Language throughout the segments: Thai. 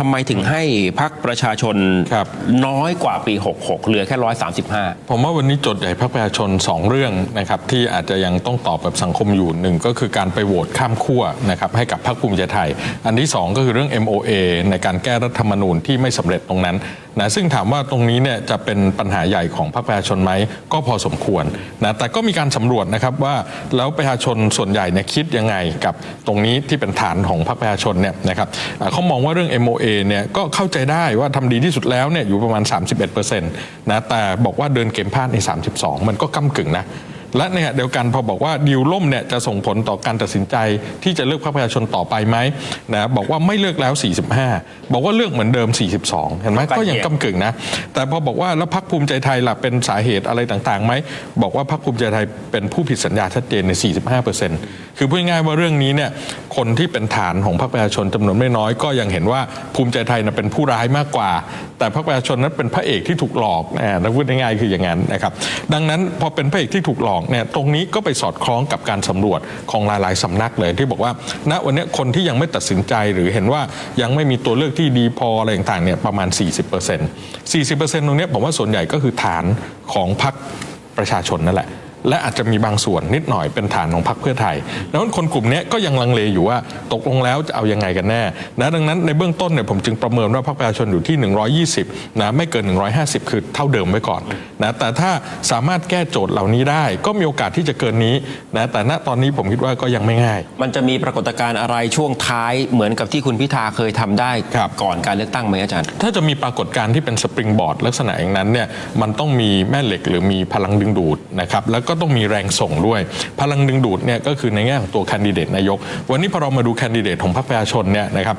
ทำไมถึงให้พักประชาชนครับ น้อยกว่าปี 66 เหลือแค่ 135 ผมว่าวันนี้โจทย์ใหญ่พรรคประชาชน 2 เรื่องนะครับที่อาจจะยังต้องตอบกับสังคมอยู่หนึ่งก็คือการไปโหวตข้ามขั้วนะครับให้กับพรรคภูมิใจไทย อันที่ 2 ก็คือเรื่อง MOA ในการแก้รัฐธรรมนูญที่ไม่สำเร็จตรงนั้น นะซึ่งถามว่าตรงนี้เนี่ยจะเป็นปัญหาใหญ่ของพรรคประชาชนไหมก็พอสมควรนะแต่ก็มีการสำรวจนะครับว่าแล้วประชาชนส่วนใหญ่เนี่ยคิดยังไงกับตรงนี้ที่เป็นฐานของพรรคประชาชนเนี่ยนะครับเขามองว่าเรื่อง MOA เนี่ยก็เข้าใจได้ว่าทำดีที่สุดแล้วเนี่ยอยู่ประมาณ 31%นะแต่บอกว่าเดินเกมพลาดใน 32 มันก็ก้ากึ่งนะ และในขณะเดียวกันพอบอกว่าดีลล่มเนี่ยจะส่งผลต่อการตัดสินใจ ที่จะเลือกพรรคประชาชนต่อไปไหมนะบอกว่าไม่เลือกแล้ว 45 บอกว่าเลือกเหมือนเดิม 42 เห็นไหมใกล้ก็ยังเคียงกำกึ่งนะ แต่พอบอกว่าแล้วพรรคภูมิใจไทยล่ะเป็นสาเหตุอะไรต่างๆไหมบอกว่าพรรคภูมิใจไทยเป็นผู้ผิดสัญญาชัดเจนใน 45% คือพูดง่ายๆว่าเรื่องนี้เนี่ยคนที่เป็นฐานของพรรคประชาชนจำนวนไม่น้อยก็ยังเห็นว่าภูมิใจไทยนะเป็นผู้ร้ายมากกว่า แต่พรรคประชาชนนั้นเป็นพระเอกที่ถูกหลอกนะพูดง่ายๆคืออย่างนั้นนะครับดังนั้นพอเป็นพระเอกที่ถูกหลอกเนี่ยตรงนี้ก็ไปสอดคล้องกับการสำรวจของหลายๆสำนักเลยที่บอกว่า ณวันนี้คนที่ยังไม่ตัดสินใจหรือเห็นว่ายังไม่มีตัวเลือกที่ดีพออะไรต่างๆเนี่ยประมาณ 40% 40%ตรงเนี้ผมว่าส่วนใหญ่ก็คือฐานของพรรคประชาชนนั่นแหละ และอาจจะมีบางส่วนนิดหน่อยเป็นฐานของพรรคเพื่อไทยดังนั้นคนกลุ่มเนี้ยก็ยังลังเลอยู่ว่าตกลงแล้วจะเอายังไงกันแน่นะดังนั้นในเบื้องต้นเนี่ยผมจึงประเมินว่าพรรคประชาชนอยู่ที่ 120นะไม่เกิน 150 คือเท่าเดิมไว้ก่อนนะแต่ถ้าสามารถแก้โจทย์เหล่านี้ได้ ก็มีโอกาสที่จะเกินนี้นะแต่ณตอนนี้ผมคิดว่าก็ยังไม่ง่าย มันจะมีปรากฏการณ์อะไรช่วงท้ายเหมือนกับที่คุณพิธาเคยทำได้ครับก่อนการเลือกตั้งไหมอาจารย์ ถ้าจะมีปรากฏการณ์ที่เป็นสปริงบอร์ดลักษณะอย่างนั้นเนี่ยมันต้องมีแม่เหล็กหรือมีพลังดึงดูดนะครับแล้วก็ต้องมีแรงส่งด้วย พลังดึงดูดเนี่ยก็คือในแง่ของตัวแคนดิเดตนายก วันนี้พอเรามาดูแคนดิเดตของพรรคประชาชนเนี่ยนะครับ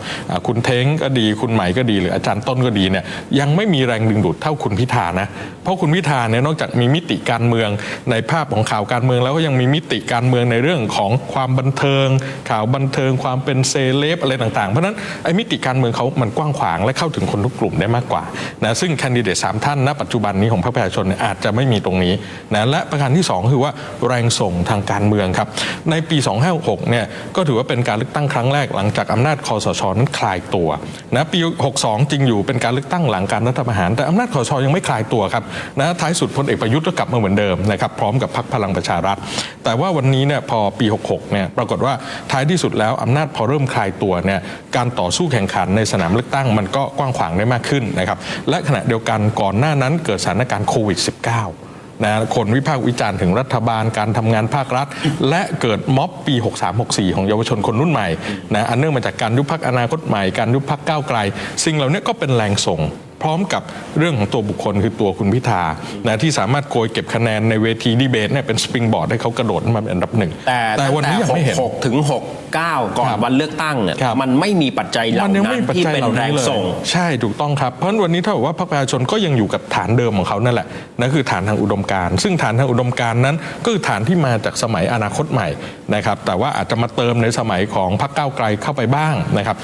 คุณเท้งก็ดีคุณใหม่ก็ดีหรืออาจารย์ต้นก็ดีเนี่ยยังไม่มีแรงดึงดูดเท่าคุณพิธานะเพราะคุณพิธาเนี่ยนอกจากมีมิติการเมืองในภาพของข่าวการเมืองแล้วก็ยังมีมิติการเมืองในเรื่องของความบันเทิง ข่าวบันเทิงความเป็นเซเลบอะไรต่างๆ เพราะนั้นไอ้มิติการเมืองเขามันกว้างขวางและเข้าถึงคนทุกกลุ่มได้มากกว่านะซึ่งแคนดิเดตสามท่านณปัจจุบันนี้ของพรรคประชาชนเนี่ยอาจจะไม่มีตรงนี้นะและประการที่สองคือว่าแรงส่งทางการเมืองครับ ในปี 2566เนี่ยก็ถือว่าเป็นการเลือกตั้งครั้งแรกหลังจากอำนาจคอสชนั้นคลายตัวนะปี 62 จริงอยู่เป็นการเลือกตั้งหลังการรัฐประหาร แต่อำนาจคอสชยังไม่คลายตัวครับนะท้ายสุดพลเอกประยุทธ์ก็กลับมาเหมือนเดิมนะครับพร้อมกับพรรคพลังประชารัฐ แต่ว่าวันนี้เนี่ยพอปี 66 เนี่ยปรากฏว่าท้ายที่สุดแล้วอำนาจพอเริ่มคลายตัวเนี่ยการต่อสู้แข่งขันในสนามเลือกตั้งมันก็กว้างขวางได้มากขึ้นนะครับและขณะเดียวกันก่อนหน้านั้นเกิดสถานการณ์โควิด -19 นะคนวิพากษ์วิจารณ์ถึงรัฐบาลการทำงานภาครัฐ และเกิดม็อบปี 63-64 ของเยาวชนคนรุ่นใหม่นะอันเนื่องมาจากการยุบพักอนาคตใหม่การยุบพักก้าวไกล สิ่งเหล่านี้ก็เป็นแรงส่ง พร้อมกับเรื่องของตัวบุคคลคือตัวคุณพิธานะที่สามารถโกยเก็บคะแนนในเวทีดีเบตเนี่ยเป็นสปริงบอร์ดให้เขากระโดดมาเป็นอันดับหนึ่งแต่แต่วันนี้ยังไม่เห็น6ถึง69ก่อนครับวันเลือกตั้งเนี่ยครับมันไม่มีปัจจัยเหล่ามันยังนั้ไม่นมีปัจที่จัยเป็นเหล่าแรนี้งเลยส่ง ใช่ถูกต้องครับ เพราะฉะนั้นวันนี้ถ้าบอกว่าพรรคประชาชนก็ยังอยู่กับฐานเดิมของเขานั่นแหละนั่นคือฐานทางอุดมการณ์ซึ่งฐานทางอุดมการณ์นั้น ก็คือฐานที่มาจากสมัยอนาคตใหม่นะครับแต่ว่าอาจจะมาเติมในสมัยของพรรคก้าวไกลเข้าไปบ้างนะครับ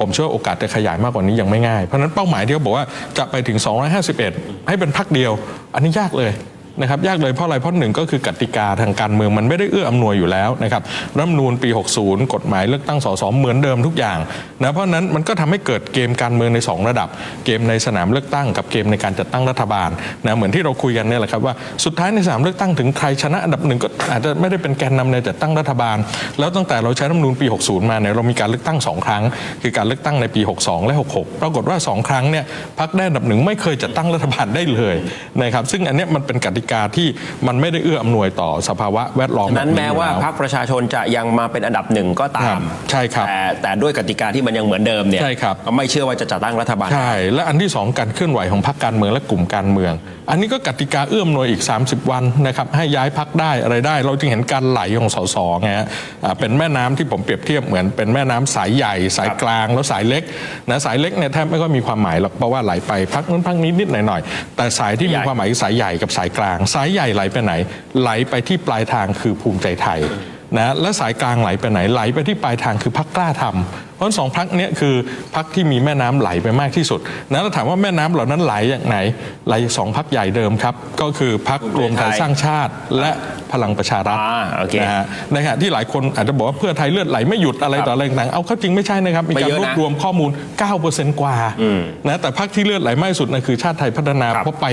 ผมเชื่อโอกาสจะขยายมากกว่านี้ยังไม่ง่าย เพราะนั้นเป้าหมายที่เขาบอกว่าจะไปถึง 251 ให้เป็นพักเดียว อันนี้ยากเลย นะครับยากเลยเพราะอะไรเพราะหนึ่งก็คือกติกาทางการเมืองมันไม่ได้เอื้ออำนวยอยู่แล้วนะครับรัฐมนูญปี 60 กฎหมายเลือกตั้งสสเหมือนเดิมทุกอย่างนะเพราะนั้นมันก็ทำให้เกิดเกมการเมืองใน 2 ระดับ เกมในสนามเลือกตั้งกับเกมในการจัดตั้งรัฐบาลนะเหมือนที่เราคุยกันเนี่ยแหละครับว่าสุดท้ายในสนามเลือกตั้งถึงใครชนะอันดับหนึ่งก็อาจจะไม่ได้เป็นแกนนำในจัดตั้งรัฐบาล แล้วตั้งแต่เราใช้รัฐมนูญปี 60 มาเนี่ยเรามีการเลือกตั้งสองครั้ง คือการเลือกตั้งในปี 62 และ 66 ปรากฏว่าสองครั้งเนี่ยพรรคได้อันดับหนึ่งไม่เคยจัดตั้งรัฐบาลได้เลยนะครับซึ่งอันเนี้ยมันเป็นกติกาที่มันไม่ได้เอื้ออำนวยต่อสภาวะแวดล้อมฉะนั้นบบแม้ว่าอยู่พรล้รคประชาชนจะยังมาเป็นอันดับหนึ่งก็ตาครัมบใช่ครับแต่แต่ด้วยกติกาที่มันยังเหมือนเดิมเนี่ยใช่ครับก็ไม่เชื่อว่าจะจัดตั้งรัฐบาลใช่และอันที่สองการเคลื่อนไหวของพรรคการเมืองและกลุ่มการเมือง อันนี้ก็กติกาเอื้อมหน่วยอีก 30 วันนะครับให้ย้ายพักได้อะไรได้ เราจึงเห็นการไหลของสสไงฮะอ่าเป็นแม่น้ำที่ผมเปรียบเทียบเหมือนเป็นแม่น้ำสายใหญ่ สายกลางแล้วสายเล็กนะสายเล็กเนี่ยแทบไม่ก็มีความหมายหรอกเพราะว่าไหลไปพักนู้นพักนี้นิดหน่อยหน่อยๆแต่สายที่มีความหมายคือสายใหญ่กับสายกลางสายใหญ่ไหลไปไหน ไหลไปที่ปลายทางคือภูมิใจไทย นะและสายกลางไหลไปไหนไหลไปที่ปลายทางคือพักกล้าทำเพราะสองพักเนี้ยคือพักที่มีแม่น้ำไหลไปมากที่สุดนะแล้วถามว่าแม่น้ำเหล่านั้นไหลอย่างไหนไหลสองพักใหญ่เดิมครับ ก็คือพักรวมไทยสร้างชาติและพลังประชารัฐอ่าโอเคนะฮะในขณะที่หลายคนอาจจะบอกว่าเพื่อไทยเลือดไหลไม่หยุดอะไรต่ออะไรต่างๆเอาเข้าจริงไม่ใช่นะครับ มีไม่การเยอะรนะวบรวมข้อมูล 9%กว่านะแต่พักที่เลือดไหลมากที่สุดนั่นคือชาติไทยพัฒนาครับเพราะไป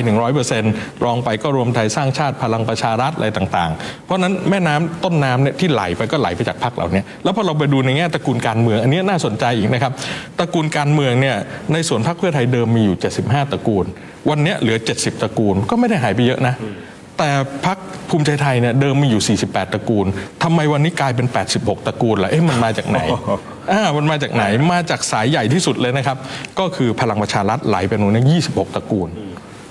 100%รองไปก็รวมไทยสร้างชาติพลังประชารัฐอะไรต่าง ๆ เพราะฉะนั้นแม่น้ำต้นน้ำเนี่ยที่ไหลไปก็ไหลไปจากพักเหล่านี้แล้วพอเราไปดูในแง่ตระกูลการเมืองอันนี้น่าสนใจอีกนะครับตระกูลการเมืองเนี่ยในส่วนพรรคเพื่อไทยเดิมมีอยู่ 75 ตระกูล วันเนี้ยเหลือ 70 ตระกูลก็ไม่ได้หายไปเยอะนะแต่พักภูมิใจไทยเนี่ยเดิมมีอยู่ 48 ตระกูลทำไมวันนี้กลายเป็น 86 ตระกูลล่ะ เอ๊ะมันมาจากไหน อ่า มันมาจากไหน มาจากสายใหญ่ที่สุดเลยนะครับ ก็คือพลังประชารัฐไหลไปหนูน26 ตระกูล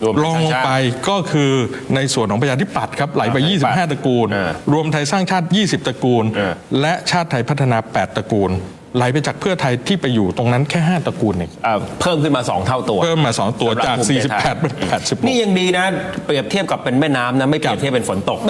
รวมไทยลองลงไปก็คือในส่วนของประชาธิปัตย์ครับไหลไป25 ตระกูล เออรวมไทยสร้างชาติ 20 ตระกูล เออ และชาติไทยพัฒนา 8 ตระกูล ไหลไปจากเพื่อไทยที่ไปอยู่ตรงนั้นแค่ 5 ตระกูลเองเอ่อเพิ่มขึ้นมา 2 เท่าตัว เพิ่มมา 2 ตัวจาก สำหรับภูมิใจไทย 48 เป็น 86 นี่ยังดีนะ เปรียบเทียบกับเป็นแม่น้ำนะ ไม่เปรียบเทียบเป็นฝนตก